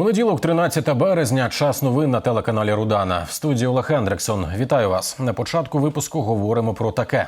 Понеділок, 13 березня, час новин на телеканалі Рудана. В студії Олег Хендриксон. Вітаю вас. На початку випуску говоримо про таке.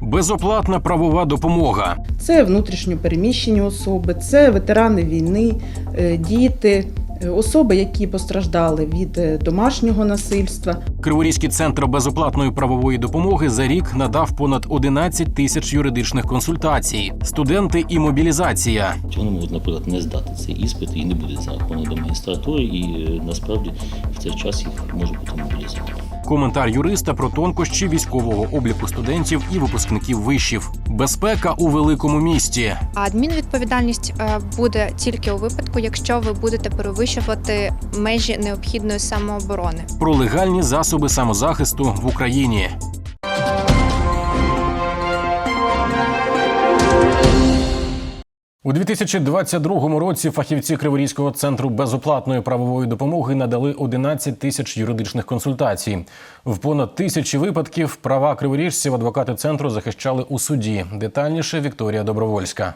Безоплатна правова допомога. Це внутрішньо переміщені особи, це ветерани війни, е, діти, особи, які постраждали від е, домашнього насильства. Криворізький центр безоплатної правової допомоги за рік надав понад 11 тисяч юридичних консультацій. Студенти і мобілізація. Вони можуть, наприклад, не здати цей іспит і не буде зарахований до магістратури, і е, насправді в цей час їх може бути мобілізовано. Коментар юриста про тонкощі військового обліку студентів і випускників вишів. Безпека у великому місті. Адмінвідповідальність е, буде тільки у випадку, якщо ви будете перевищувати межі необхідної самооборони. Про легальні засоби самозахисту в Україні. У 2022 році фахівці Криворізького центру безоплатної правової допомоги надали 11 тисяч юридичних консультацій. В понад тисячі випадків права криворіжців адвокати центру захищали у суді. Детальніше Вікторія Добровольська.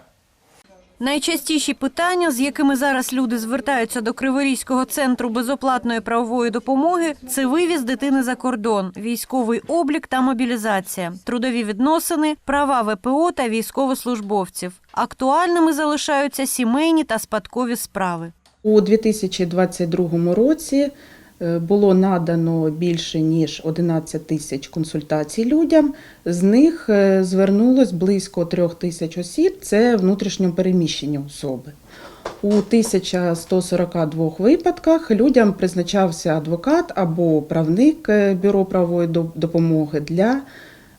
Найчастіші питання, з якими зараз люди звертаються до Криворізького центру безоплатної правової допомоги, це вивіз дитини за кордон, військовий облік та мобілізація, трудові відносини, права ВПО та військовослужбовців. Актуальними залишаються сімейні та спадкові справи. У 2022 році було надано більше ніж 11 тисяч консультацій людям. З них е, звернулось близько 3 тисяч осіб. Це внутрішньо переміщені особи. У 1142 випадках людям призначався адвокат або правник е, бюро правової допомоги для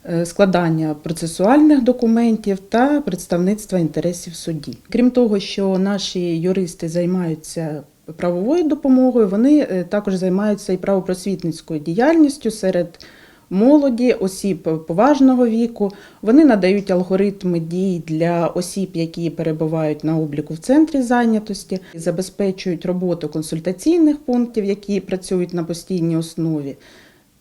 е, складання процесуальних документів та представництва інтересів в суді. Крім того, що наші юристи займаються правовою допомогою, вони е, також займаються і правопросвітницькою діяльністю серед молоді, осіб поважного віку. Вони надають алгоритми дій для осіб, які перебувають на обліку в центрі зайнятості, забезпечують роботу консультаційних пунктів, які працюють на постійній основі.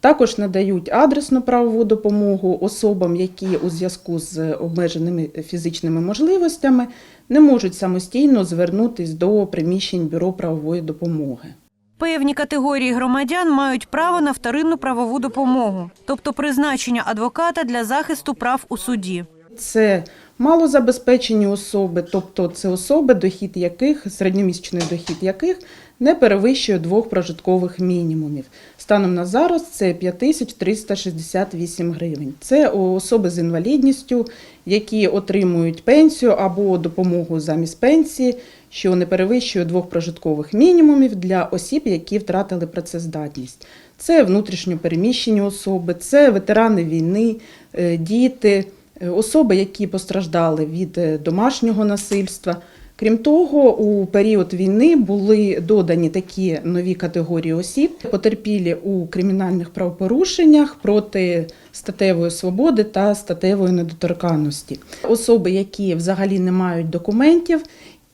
Також надають адресну правову допомогу особам, які у зв'язку з обмеженими фізичними можливостями не можуть самостійно звернутись до приміщень бюро правової допомоги. Певні категорії громадян мають право на вторинну правову допомогу, тобто призначення адвоката для захисту прав у суді. Це малозабезпечені особи, тобто це особи, дохід яких, середньомісячний дохід яких не перевищує двох прожиткових мінімумів. Станом на зараз це 5368 гривень. Це особи з інвалідністю, які отримують пенсію або допомогу замість пенсії, що не перевищує двох прожиткових мінімумів для осіб, які втратили працездатність. Це внутрішньо переміщені особи, це ветерани війни, е, діти, е, особи, які постраждали від е, домашнього насильства. Крім того, у період війни були додані такі нові категорії осіб, потерпілі у кримінальних правопорушеннях проти статевої свободи та статевої недоторканності. Особи, які взагалі не мають документів,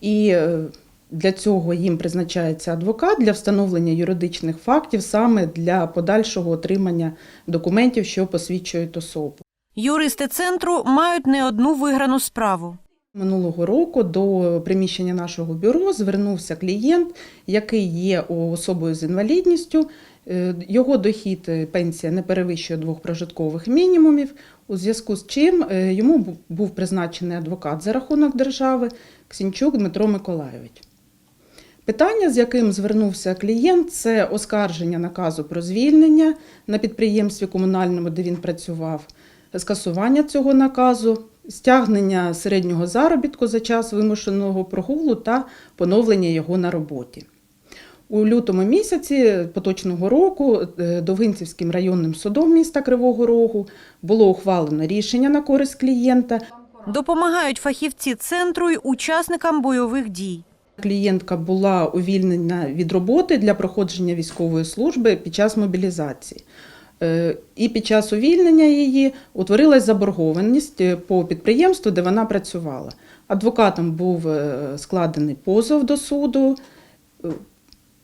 і е, для цього їм призначається адвокат для встановлення юридичних фактів саме для подальшого отримання документів, що посвідчують особу. Юристи центру мають не одну виграну справу. Минулого року до приміщення нашого бюро звернувся клієнт, який є особою з інвалідністю. Е, Його дохід е, пенсія не перевищує двох прожиткових мінімумів, у зв'язку з чим е, йому був призначений адвокат за рахунок держави Ксінчук Дмитро Миколайович. Питання, з яким звернувся клієнт, це оскарження наказу про звільнення на підприємстві комунальному, де він працював, скасування цього наказу, стягнення середнього заробітку за час вимушеного прогулу та поновлення його на роботі. У лютому місяці поточного року е, Довгинцівським районним судом міста Кривого Рогу було ухвалено рішення на користь клієнта. Допомагають фахівці центру й учасникам бойових дій. Клієнтка була увільнена від роботи для проходження військової служби під час мобілізації. Е, І під час увільнення її утворилась заборгованість е, по підприємству, де вона працювала. Адвокатом був е, складений позов до суду.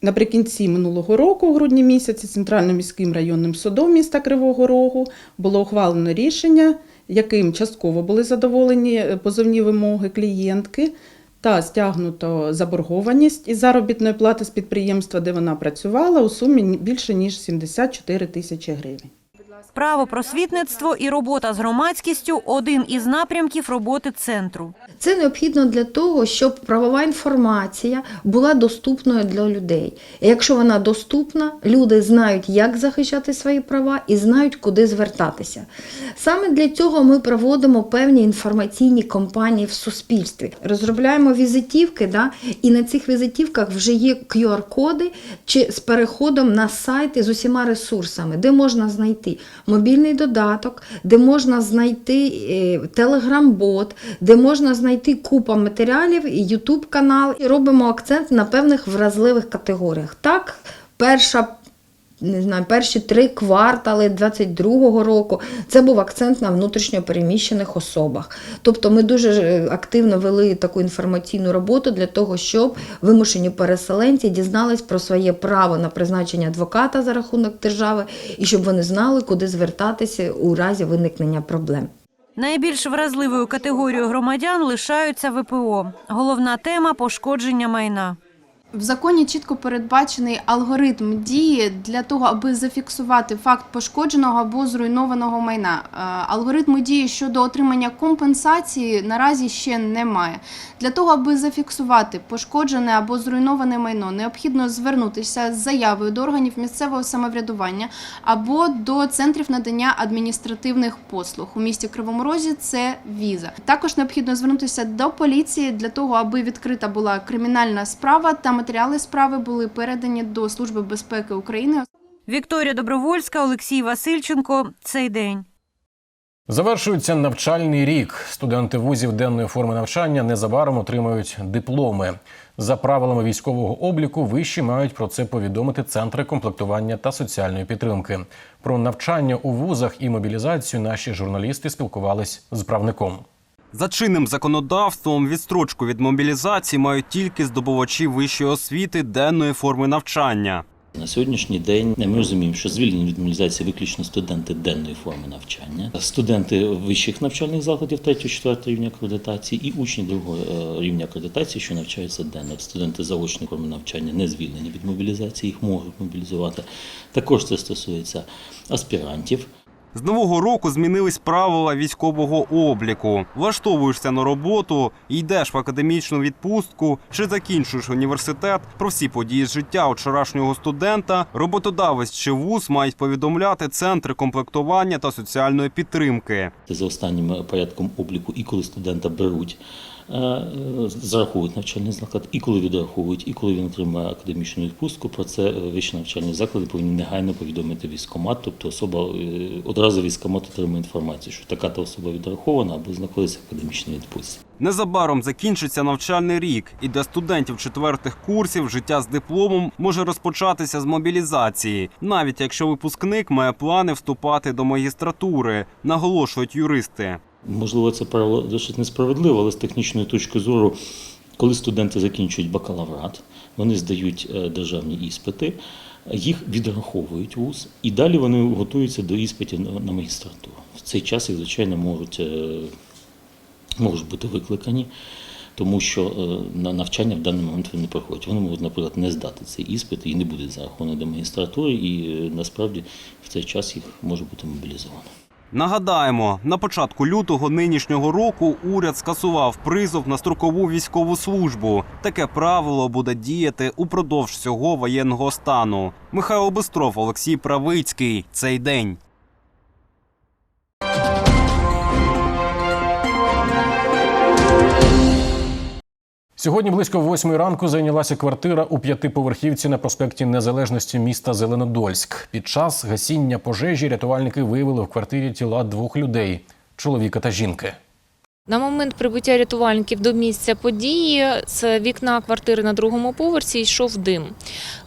Наприкінці минулого року, у грудні місяці, Центральним міським районним судом міста Кривого Рогу було ухвалено рішення, яким частково були задоволені позовні вимоги клієнтки, та стягнуто заборгованість із заробітної плати з підприємства, де вона працювала, у сумі більше ніж 74 тисячі гривень. Право просвітництво і робота з громадськістю один із напрямків роботи центру. Це необхідно для того, щоб правова інформація була доступною для людей. І якщо вона доступна, люди знають, як захищати свої права і знають, куди звертатися. Саме для цього ми проводимо певні інформаційні кампанії в суспільстві. Розробляємо візитівки, да, і на цих візитівках вже є QR-коди чи з переходом на сайти з усіма ресурсами, де можна знайти мобільний додаток, де можна знайти е, телеграм-бот, де можна знайти купа матеріалів, YouTube канал. І робимо акцент на певних вразливих категоріях. Так, перша. Не знаю, перші три квартали 22-го року це був акцент на внутрішньо переміщених особах. Тобто ми дуже е, активно вели таку інформаційну роботу для того, щоб вимушені переселенці дізнались про своє право на призначення адвоката за рахунок держави і щоб вони знали, куди звертатися у разі виникнення проблем. Найбільш вразливою категорією громадян лишаються ВПО. Головна тема пошкодження майна. В законі чітко передбачений алгоритм дії для того, аби зафіксувати факт пошкодженого або зруйнованого майна. Е, Алгоритму дії щодо отримання компенсації наразі ще немає. Для того, аби зафіксувати пошкоджене або зруйноване майно, необхідно звернутися з заявою до органів місцевого самоврядування або до центрів надання адміністративних послуг у місті Кривому Розі. Це віза. Також необхідно звернутися до поліції для того, аби відкрита була кримінальна справа та матеріали справи були передані до Служби безпеки України. Вікторія Добровольська, Олексій Васильченко. Цей день. Завершується навчальний рік. Студенти вузів денної форми навчання незабаром отримають дипломи. За правилами військового обліку вищі мають про це повідомити центри комплектування та соціальної підтримки. Про навчання у вузах і мобілізацію наші журналісти спілкувались з правником. За чинним законодавством відстрочку від мобілізації мають тільки здобувачі вищої освіти денної форми навчання. На сьогоднішній день ми розуміємо, що звільнені від мобілізації виключно студенти денної форми навчання, студенти вищих навчальних закладів 3-4 рівня акредитації і учні другого е, рівня акредитації, що навчаються денно. Студенти заочної форми навчання не звільнені від мобілізації, їх можуть мобілізувати. Також це стосується аспірантів. З нового року змінились правила військового обліку. Влаштовуєшся на роботу, йдеш в академічну відпустку чи закінчуєш університет. Про всі події з життя вчорашнього студента роботодавець чи вуз мають повідомляти центри комплектування та соціальної підтримки. За останнім порядком обліку, і коли студента беруть, зараховують навчальний заклад, і коли відраховують, і коли він отримає академічну відпустку, про це е, вищі навчальні заклади повинні негайно повідомити військкомат, тобто особа е, одразу військкомат отримує інформацію, що така та особа відрахована або знаходиться в академічній відпустці. Незабаром закінчиться навчальний рік, і для студентів четвертих курсів життя з дипломом може розпочатися з мобілізації, навіть якщо випускник має плани вступати до магістратури, наголошують юристи. Можливо, це правило досить несправедливо, але з технічної точки зору, коли студенти закінчують бакалаврат, вони здають е, державні іспити, їх відраховують ВУЗ, і далі вони готуються до іспитів на- магістратуру. В цей час їх, звичайно, можуть, е, можуть бути викликані. Тому що е, на навчання в даний момент вони не проходять. Вони можуть, наприклад, не здати цей іспит і не буде зарахований до магістратури, і насправді в цей час їх може бути мобілізовано. Нагадаємо, на початку лютого нинішнього року уряд скасував призов на строкову військову службу. Таке правило буде діяти упродовж всього воєнного стану. Михайло Бистров, Олексій Правицький. Цей день. Сьогодні близько восьмої ранку зайнялася квартира у п'ятиповерхівці на проспекті Незалежності міста Зеленодольськ. Під час гасіння пожежі рятувальники виявили в квартирі тіла двох людей чоловіка та жінки. На момент прибуття рятувальників до місця події з вікна квартири на другому поверсі йшов дим.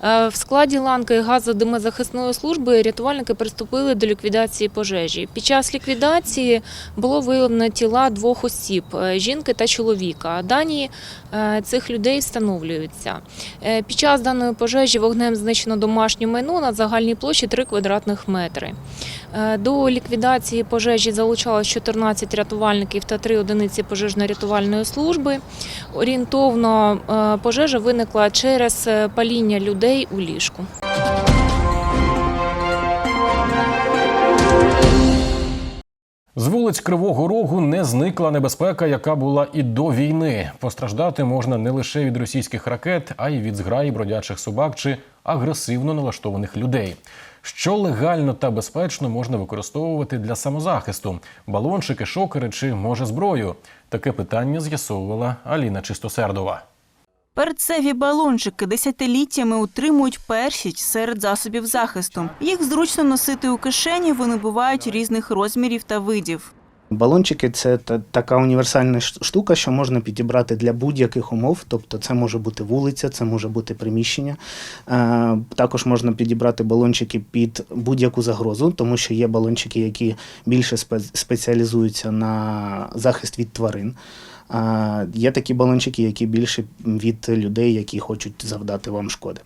Е, В складі ланки газодимозахисної служби рятувальники приступили до ліквідації пожежі. Під час ліквідації було виявлено тіла двох осіб е, жінки та чоловіка. Дані е, цих людей встановлюються. Під час даної пожежі вогнем знищено домашнє майно на загальній площі 3 квадратних метри. До ліквідації пожежі залучалось 14 рятувальників та 3 одиниці пожежно-рятувальної служби. Орієнтовно е, пожежа виникла через е, паління людей у ліжку. З вулиць Кривого Рогу не зникла небезпека, яка була і до війни. Постраждати можна не лише від російських ракет, а й від зграї бродячих собак чи агресивно налаштованих людей. Що легально та безпечно можна використовувати для самозахисту: балончики, шокери чи може зброю? Таке питання з'ясовувала Аліна Чистосердова. Перцеві балончики десятиліттями утримують першість серед засобів захисту. Їх зручно носити у кишені, вони бувають різних розмірів та видів. Балончики це така універсальна штука, що можна підібрати для будь-яких умов. Тобто це може бути вулиця, це може бути приміщення. Е, також можна підібрати балончики під будь-яку загрозу, тому що є балончики, які більше спеціалізуються на захист від тварин. А є такі балончики, які більше від людей, які хочуть завдати вам шкоди.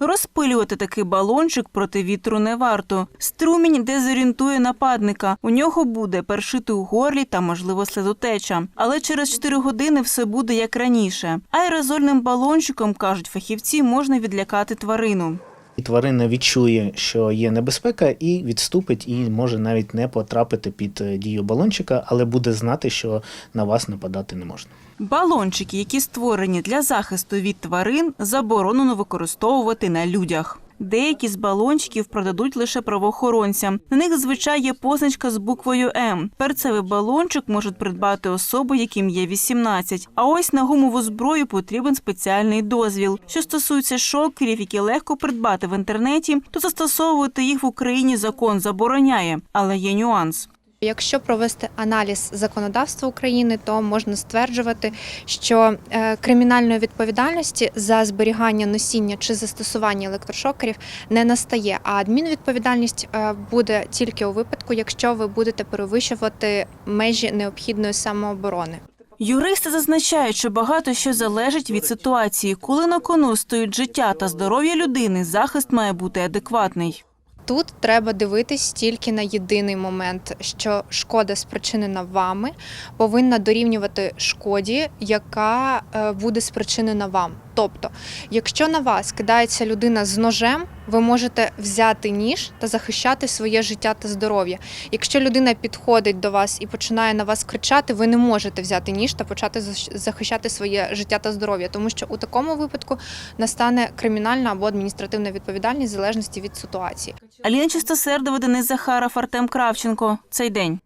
Розпилювати такий балончик проти вітру не варто. Струмінь дезорієнтує нападника. У нього буде першити у горлі та, можливо, слезотеча. Але через 4 години все буде як раніше. Аерозольним балончиком, кажуть фахівці, можна відлякати тварину. І тварина відчує, що є небезпека, і відступить, і може навіть не потрапити під е, дію балончика, але буде знати, що на вас нападати не можна. Балончики, які створені для захисту від тварин, заборонено використовувати на людях. Деякі з балончиків продадуть лише правоохоронцям. На них звичай є позначка з буквою М. Перцевий балончик можуть придбати особи, яким є 18. А ось на гумову зброю потрібен спеціальний дозвіл. Що стосується шокерів, які легко придбати в інтернеті, то застосовувати їх в Україні закон забороняє, але є нюанс. Якщо провести аналіз законодавства України, то можна стверджувати, що е, кримінальної відповідальності за зберігання носіння чи застосування електрошокерів не настає. А адмінвідповідальність е, буде тільки у випадку, якщо ви будете перевищувати межі необхідної самооборони. Юристи зазначають, що багато що залежить від ситуації. Коли на кону стоїть життя та здоров'я людини, захист має бути адекватний. Тут треба дивитись тільки на єдиний момент, що шкода спричинена вами, повинна дорівнювати шкоді, яка е, буде спричинена вам. Тобто, якщо на вас кидається людина з ножем, ви можете взяти ніж та захищати своє життя та здоров'я. Якщо людина підходить до вас і починає на вас кричати, ви не можете взяти ніж та почати захищати своє життя та здоров'я, тому що у такому випадку настане кримінальна або адміністративна відповідальність в залежності від ситуації. Аліна Чистосердова, Денис Захаров, Артем Кравченко. Цей день.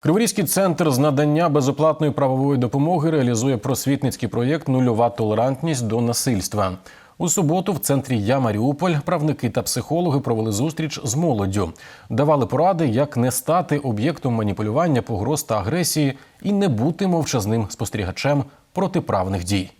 Криворізький центр з надання безоплатної правової допомоги реалізує просвітницький проєкт Нульова толерантність до насильства. У суботу в центрі Я Маріуполь правники та психологи провели зустріч з молоддю, давали поради, як не стати об'єктом маніпулювання, погроз та агресії і не бути мовчазним спостерігачем протиправних дій.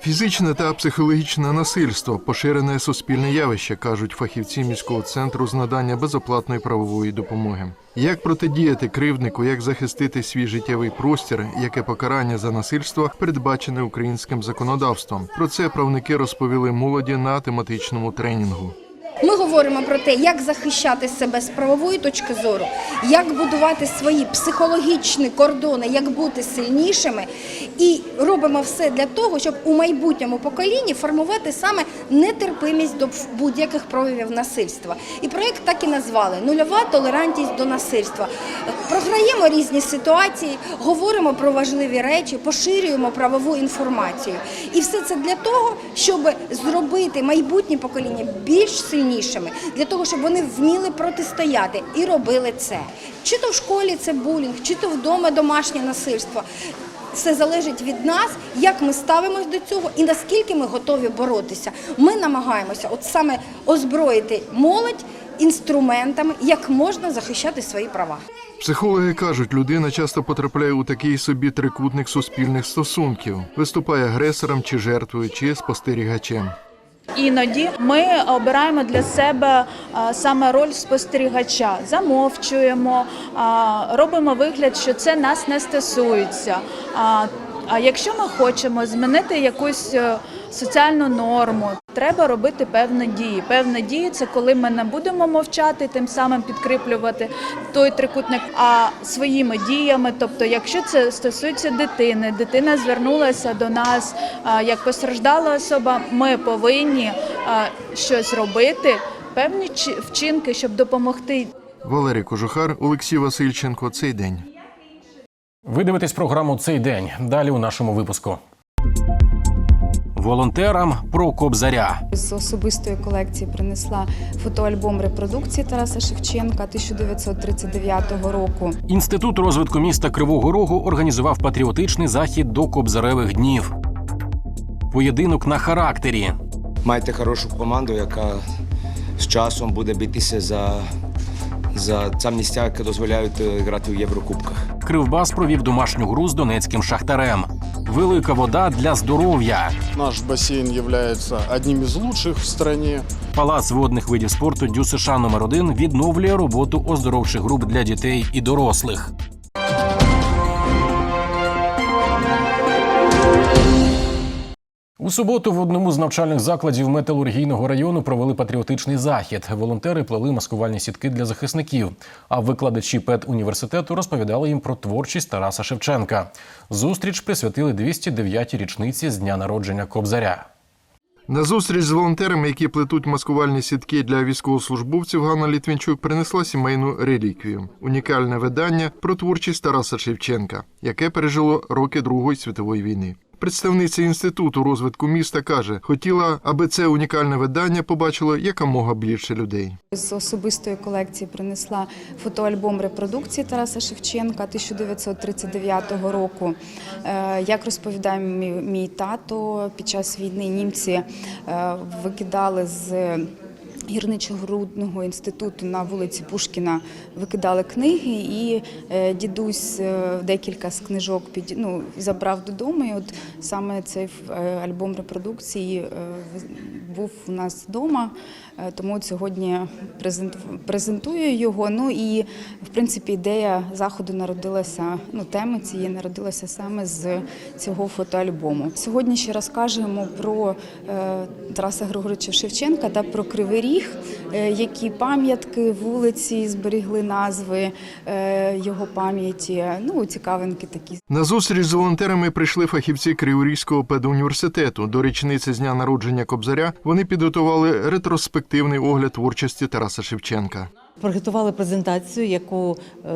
Фізичне та психологічне насильство поширене суспільне явище, кажуть фахівці міського центру з надання безоплатної правової допомоги. Як протидіяти кривднику, як захистити свій життєвий простір, яке покарання за насильство передбачене українським законодавством. Про це правники розповіли молоді на тематичному тренінгу. Ми говоримо про те, як захищати себе з правової точки зору, як будувати свої психологічні кордони, як бути сильнішими, і робимо все для того, щоб у майбутньому поколінні формувати саме нетерпимість до будь-яких проявів насильства. І проєкт так і назвали Нульова толерантність до насильства. Програємо різні ситуації, говоримо про важливі речі, поширюємо правову інформацію. І все це для того, щоб зробити майбутнє покоління більш сильнішими, для того, щоб вони вміли протистояти і робили це. Чи то в школі це булінг, чи то вдома домашнє насильство. Все залежить від нас, як ми ставимось до цього і наскільки ми готові боротися. Ми намагаємося от саме озброїти молодь інструментами, як можна захищати свої права. Психологи кажуть, людина часто потрапляє у такий собі трикутник суспільних стосунків, виступає агресором чи жертвою, чи спостерігачем. Іноді ми обираємо для себе саме роль спостерігача, замовчуємо, робимо вигляд, що це нас не стосується. А, якщо ми хочемо змінити якусь е, соціальну норму, треба робити певні дії. Певні дії це коли ми не будемо мовчати, тим самим підкріплювати той трикутник, а своїми діями. Тобто, якщо це стосується дитини, дитина звернулася до нас як постраждала особа, ми повинні щось робити, певні чи- вчинки, щоб допомогти Валерій Кожухар, Олексій Васильченко. Цей день. Ви дивитесь програму цей день. Далі у нашому випуску. Волонтерам про кобзаря. З особистої колекції принесла фотоальбом репродукції Тараса Шевченка 1939 року. Інститут розвитку міста Кривого Рогу організував патріотичний захід до кобзаревих днів. Поєдинок на характері. Маєте хорошу команду, яка з часом буде битися за, за ці місця, які дозволяють е, грати в Єврокубках. Кривбас провів домашню гру з донецьким шахтарем. Велика вода для здоров'я. Наш басейн є одним із лучших в країні. Палац водних видів спорту Дю США номер 1 відновлює роботу оздоровчих груп для дітей і дорослих. У суботу в одному з навчальних закладів металургійного району провели патріотичний захід. Волонтери плели маскувальні сітки для захисників. А викладачі педуніверситету розповідали їм про творчість Тараса Шевченка. Зустріч присвятили 209-й річниці з дня народження Кобзаря. На зустріч з волонтерами, які плетуть маскувальні сітки для військовослужбовців, Ганна Літвінчук принесла сімейну реліквію унікальне видання про творчість Тараса Шевченка, яке пережило роки Другої світової війни. Представниця інституту розвитку міста каже, хотіла, аби це унікальне видання побачило якомога більше людей. З особистої колекції принесла фотоальбом репродукції Тараса Шевченка 1939 року. Е, Як розповідає мій, тато, під час війни німці е, викидали з гірничо-грудного інституту на вулиці Пушкіна викидали книги, і е, дідусь е, декілька з книжок під, ну, забрав додому. І от саме цей е, альбом репродукції був у нас вдома, тому сьогодні презентую його. Ну і в принципі ідея заходу народилася, ну теми цієї народилася саме з цього фотоальбому. Сьогодні ще розкажемо про Тараса Григоровича Шевченка та про Кривий е, які пам'ятки, вулиці зберігли назви е, його пам'яті. Ну, цікавинки такі. На зустріч з волонтерами прийшли фахівці Криворізького педуніверситету. До річниці з дня народження Кобзаря вони підготували ретроспективний огляд творчості Тараса Шевченка. Приготували презентацію, яку е,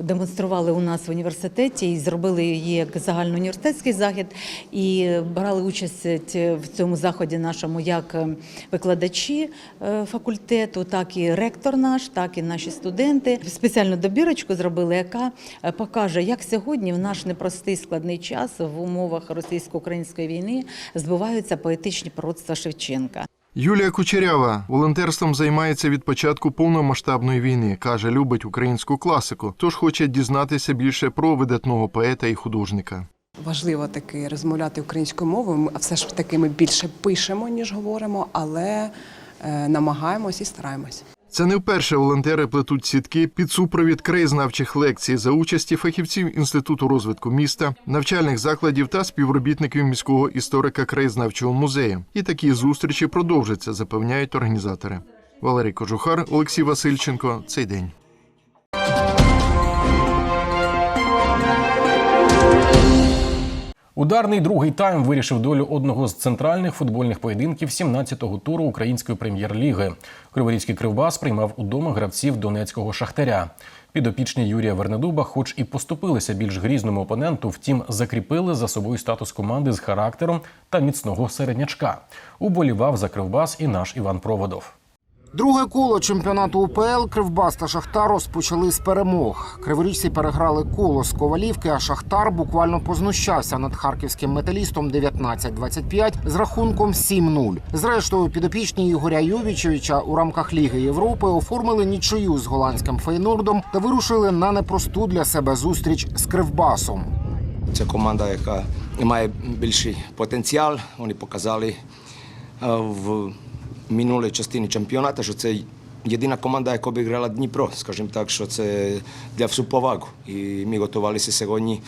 демонстрували у нас в університеті, і зробили її як загальноуніверситетський захід. І брали участь в цьому заході нашому як е, викладачі е, факультету, так і ректор наш, так і наші студенти. Спеціальну добірочку зробили, яка е, покаже, як сьогодні в наш непростий складний час в умовах російсько-української війни збуваються поетичні пророцтва Шевченка. Юлія Кучерява волонтерством займається від початку повномасштабної війни. каже, любить українську класику, тож хоче дізнатися більше про видатного поета і художника. Важливо таки розмовляти українською мовою. Ми все ж таки ми більше пишемо, ніж говоримо, але е, намагаємось і стараємось. Це не вперше волонтери плетуть сітки під супровід краєзнавчих лекцій за участі фахівців інституту розвитку міста, навчальних закладів та співробітників міського історика краєзнавчого музею. І такі зустрічі продовжаться, запевняють організатори. Валерій Кожухар, Олексій Васильченко. Цей день. Ударний другий тайм вирішив долю одного з центральних футбольних поєдинків 17-го туру української прем'єр-ліги. Криворізький кривбас приймав удома гравців донецького шахтаря. Підопічні Юрія Вернедуба, хоч і поступилися більш грізному опоненту, втім закріпили за собою статус команди з характером та міцного середнячка. Уболівав за кривбас і наш Іван Проводов. Друге коло чемпіонату УПЛ Кривбас та Шахтар розпочали з перемог. Криворіжці переграли коло з Ковалівки, а Шахтар буквально познущався над харківським металістом 19-25 з рахунком 7-0. Зрештою, підопічні Ігоря Йовічевича у рамках Ліги Європи оформили нічию з голландським Фейнордом та вирушили на непросту для себе зустріч з Кривбасом. Це команда, яка має більший потенціал. Вони показали е, в минулій частині чемпіонату, що це єдина команда, яка обіграла Дніпро. Скажімо так, що це для всю повагу. І ми готувалися сьогодні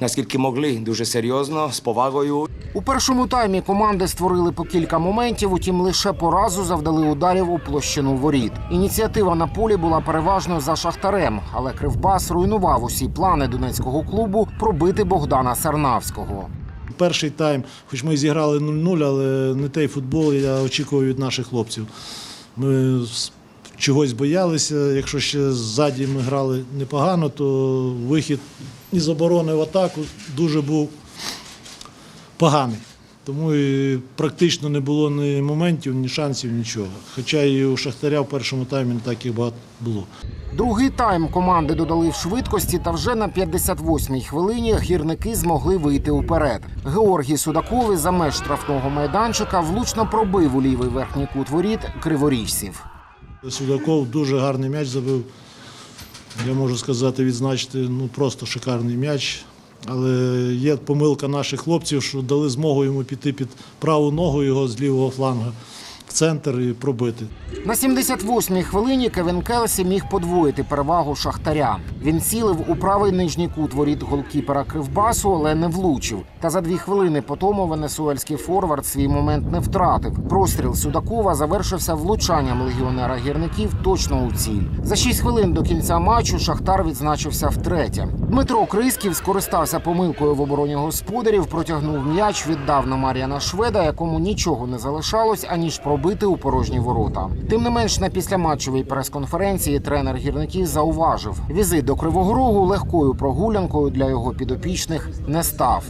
наскільки могли, дуже серйозно, з повагою. У першому таймі команди створили по кілька моментів, утім лише по разу завдали ударів у площину воріт. Ініціатива на полі була переважно за шахтарем, але Кривбас руйнував усі плани донецького клубу пробити Богдана Сарнавського. Перший тайм, хоч ми зіграли 0-0, але не той футбол я очікував від наших хлопців. Ми чогось боялися. Якщо ще ззаді ми грали непогано, то вихід із оборони в атаку дуже був поганий. Тому і практично не було ні моментів, ні шансів, нічого. Хоча і у Шахтаря в першому таймі не так і багато було. Другий тайм команди додали в швидкості, та вже на 58-й хвилині гірники змогли вийти уперед. Георгій Судаков за меж штрафного майданчика влучно пробив у лівий верхній кут воріт криворіжців. Судаков дуже гарний м'яч забив. Я можу сказати, відзначити ну просто шикарний м'яч. Але є помилка наших хлопців, що дали змогу йому піти під праву ногу його з лівого фланга в центр і пробити. На 78-й хвилині Кевін Келсі міг подвоїти перевагу Шахтаря. Він цілив у правий нижній кут воріт голкіпера Кривбасу, але не влучив. Та за дві хвилини по тому венесуельський форвард свій момент не втратив. Простріл Судакова завершився влучанням легіонера гірників точно у ціль. За 6 хвилин до кінця матчу Шахтар відзначився втретє. Дмитро Крисків скористався помилкою в обороні господарів, протягнув м'яч, віддав на Мар'яна Шведа, якому нічого не залишалось, аніж пробити у порожні ворота. Тим не менш, на післяматчевій прес-конференції тренер гірників зауважив, візит до Кривого Рогу легкою прогулянкою для його підопічних не став.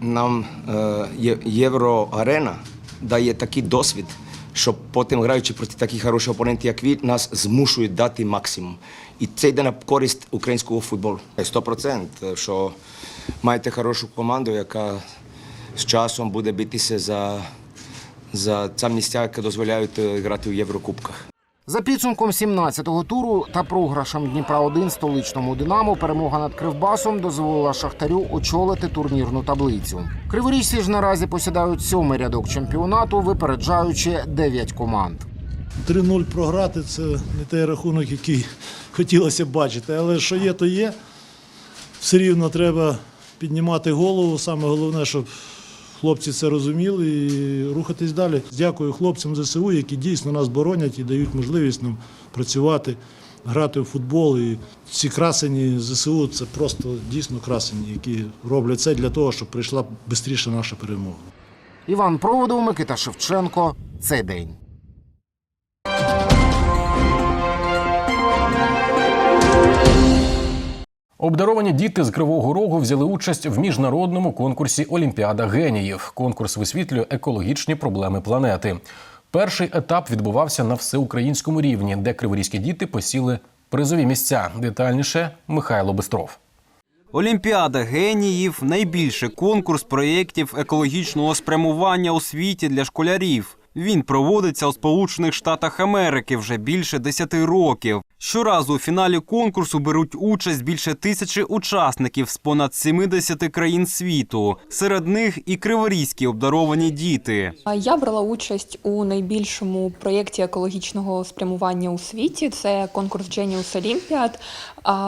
Нам е, Євроарена дає такий досвід, що потім, граючи проти таких хороших опонентів, як він, нас змушують дати максимум. І це йде на користь українського футболу. 100%, що маєте хорошу команду, яка з часом буде битися за, за ці місця, які дозволяють е, грати у Єврокубках. За підсумком 17-го туру та програшем Дніпра 1 столичному Динамо перемога над Кривбасом дозволила Шахтарю очолити турнірну таблицю. Криворіжці ж наразі посідають сьомий рядок чемпіонату, випереджаючи 9 команд. 3-0 програти це не той рахунок, який хотілося б бачити. Але що є, то є. Все рівно треба піднімати голову. Саме головне, щоб хлопці це розуміли і рухатись далі. Дякую хлопцям ЗСУ, які дійсно нас боронять і дають можливість нам працювати, грати в футбол. І ці красені ЗСУ це просто дійсно красені, які роблять це для того, щоб прийшла швидше наша перемога. Іван Проводов, Микита Шевченко. Цей день. Обдаровані діти з Кривого Рогу взяли участь в міжнародному конкурсі Олімпіада геніїв. Конкурс висвітлює екологічні проблеми планети. Перший етап відбувався на всеукраїнському рівні, де криворізькі діти посіли призові місця. Детальніше Михайло Бистров. Олімпіада геніїв найбільший конкурс проєктів екологічного спрямування у світі для школярів. Він проводиться у Сполучених Штатах Америки вже більше 10 років. Щоразу у фіналі конкурсу беруть участь більше тисячі учасників з понад 70 країн світу. Серед них і криворізькі обдаровані діти. Я брала участь у найбільшому проєкті екологічного спрямування у світі. Це конкурс Genius Olympiad.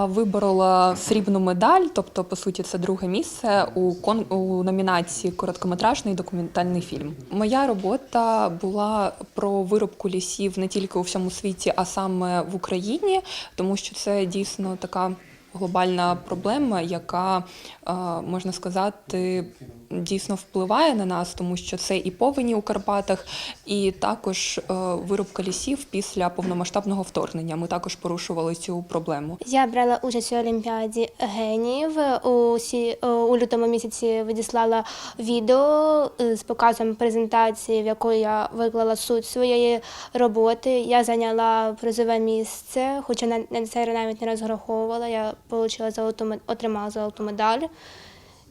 Виборола срібну медаль, тобто, по суті, це друге місце у кон у номінації Короткометражний документальний фільм. Моя робота була про вирубку лісів не тільки у всьому світі, а саме в Україні, тому що це дійсно така глобальна проблема, яка е, можна сказати дійсно впливає на нас, тому що це і повені у Карпатах, і також е, вирубка лісів після повномасштабного вторгнення. Ми також порушували цю проблему. Я брала участь у Олімпіаді геніїв. У, сі- у лютому місяці відіслала відео з показом презентації, в якої я виклала суть своєї роботи. Я зайняла призове місце, хоча на це навіть не розраховувала. Я отримала золоту, отримала золоту медаль.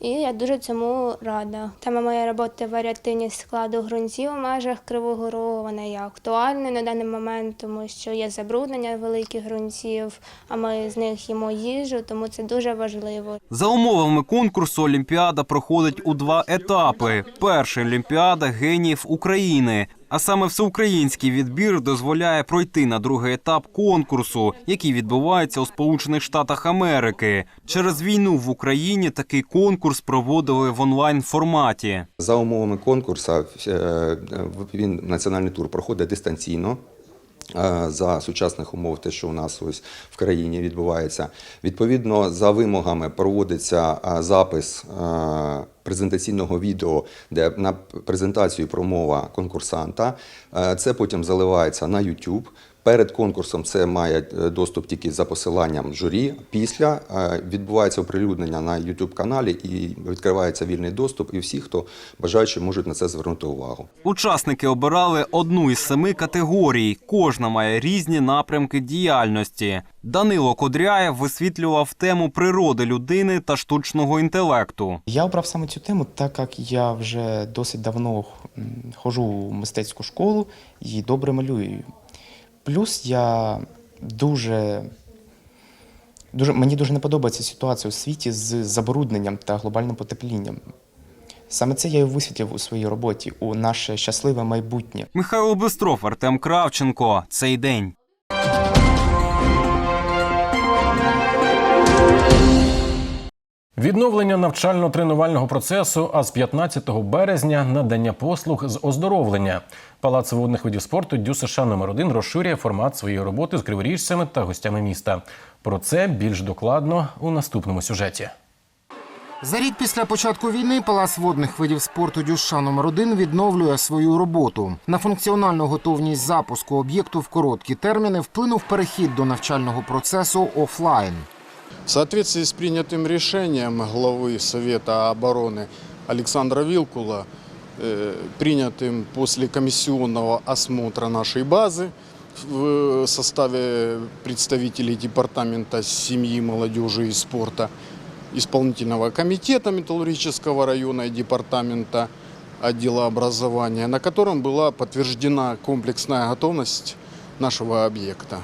І я дуже цьому рада. Тема моєї роботи варіативність складу ґрунтів у межах Кривого Рогу. Вона є актуальною на даний момент, тому що є забруднення великих ґрунтів, а ми з них їмо їжу, тому це дуже важливо. За умовами конкурсу Олімпіада проходить у два етапи: перша Олімпіада геніїв України. А саме всеукраїнський відбір дозволяє пройти на другий етап конкурсу, який відбувається у Сполучених Штатах Америки. Через війну в Україні такий конкурс проводили в онлайн форматі. За умовами конкурсу е, він національний тур проходить дистанційно. Е, За сучасних умов, те, що у нас ось в країні відбувається, відповідно за вимогами проводиться е, запис е, презентаційного відео, де на презентацію промова конкурсанта. Це потім заливається на YouTube. Перед конкурсом це має е, доступ тільки за посиланням журі. Після е, відбувається оприлюднення на youtube каналі і відкривається вільний доступ. І всі, хто бажаючи, можуть на це звернути увагу. Учасники обирали одну із семи категорій. Кожна має різні напрямки діяльності. Данило Кодряєв висвітлював тему природи людини та штучного інтелекту. Я обрав саме цю тему, так як я вже досить давно ходжу в мистецьку школу і добре малюю. Плюс я дуже, дуже мені дуже не подобається ситуація у світі з забрудненням та глобальним потеплінням. Саме це я і висвітлив у своїй роботі у наше щасливе майбутнє. Михайло Бестров, Артем Кравченко. Цей день. Відновлення навчально-тренувального процесу, а з 15 березня надання послуг з оздоровлення. Палац водних видів спорту Дю США номер 1 розширює формат своєї роботи з криворіжцями та гостями міста. Про це більш докладно у наступному сюжеті. За рік після початку війни Палац водних видів спорту Дюша номер 1 відновлює свою роботу. На функціональну готовність запуску об'єкту в короткі терміни вплинув перехід до навчального процесу офлайн. В соответствии с принятым решением главы Совета обороны Александра Вилкула, э, принятым после комиссионного осмотра нашей базы в составе представителей Департамента семьи, молодежи и спорта, исполнительного комитета металлургического района и департамента отдела образования, на котором была подтверждена комплексная готовность нашего объекта.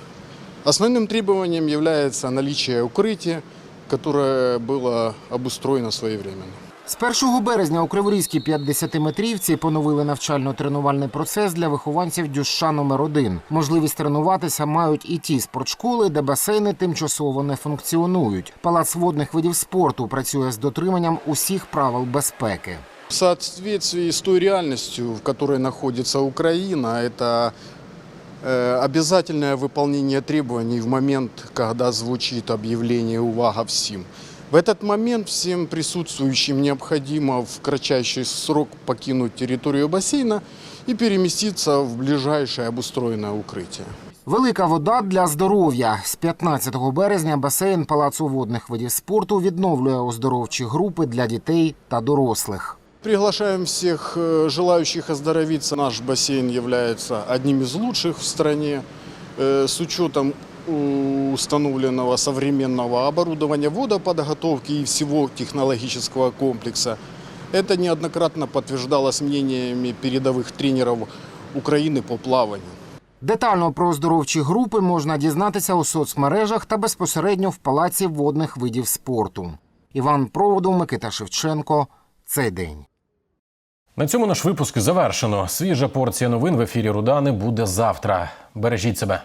Основным требованием является наличие укрытия, которое было обустроено своевременно. З 1 березня у Криворізькій 50-метрівці поновили навчально-тренувальний процес для вихованців Дюша номер 1 Можливість тренуватися мають і ті спортшколи, де басейни тимчасово не функціонують. Палац водних видів спорту працює з дотриманням усіх правил безпеки. В соответствии с той реальностью, в которой находится Украина, это э, обязательное выполнение требований в момент, когда звучит объявление «Увага всем». В этот момент всем присутствующим необходимо в кратчайший срок покинуть территорию бассейна и переместиться в ближайшее обустроенное укрытие. Велика вода для здоров'я. З 15 березня басейн Палацу водних видів спорту відновлює оздоровчі групи для дітей та дорослих. Приглашаем всех э, желающих оздоровиться. Наш бассейн является одним из лучших в стране э, с учетом установленного современного оборудования водоподготовки и всего технологического комплекса. Это неоднократно подтверждалось мнениями передовых тренеров Украины по плаванию. Детально про оздоровчі групи можна дізнатися у соцмережах та безпосередньо в Палаці водних видів спорту. Іван Проводов, Микита Шевченко. Цей день. На цьому наш випуск завершено. Свіжа порція новин в ефірі Рудани буде завтра. Бережіть себе.